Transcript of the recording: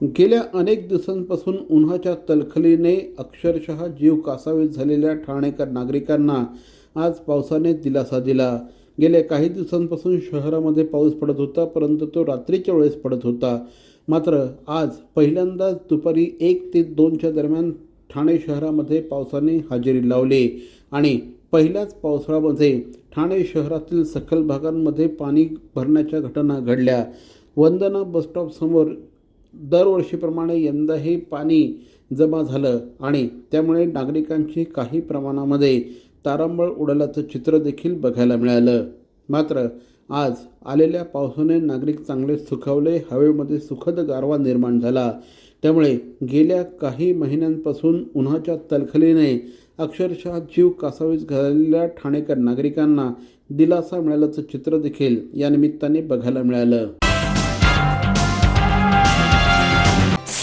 गेल्या अनेक दिवसांपासून उन्हाच्या तलखलीने अक्षरशः जीव कासावीस झालेल्या ठाणेकर नागरिकांना आज पावसाने दिलासा दिला. गेल्या काही दिवसांपासून शहरामध्ये पाऊस पडत होता परंतु तो रात्रीच्या वेळेस पडत होता. मात्र आज पहिल्यांदाच दुपारी एक ते दोनच्या दरम्यान ठाणे शहरामध्ये पावसाने हजेरी लावली आणि पहिल्याच पावसाळ्यामध्ये ठाणे शहरातील सखल भागांमध्ये पाणी भरण्याच्या घटना घडल्या. वंदना बसस्टॉपसमोर दरवर्षीप्रमाणे यंदाही पाणी जमा झालं आणि त्यामुळे नागरिकांची काही प्रमाणामध्ये तारांबळ उडाल्याचं चित्र देखील बघायला मिळालं. मात्र आज आलेल्या पावसाने नागरिक चांगले सुखावले हवेमध्ये सुखद गारवा निर्माण झाला. त्यामुळे गेल्या काही महिन्यांपासून उन्हाच्या तलखलीने अक्षरशः जीव कासावीस झालेल्या ठाणेकर नागरिकांना दिलासा मिळाल्याचं चित्र देखील या निमित्ताने बघायला मिळालं.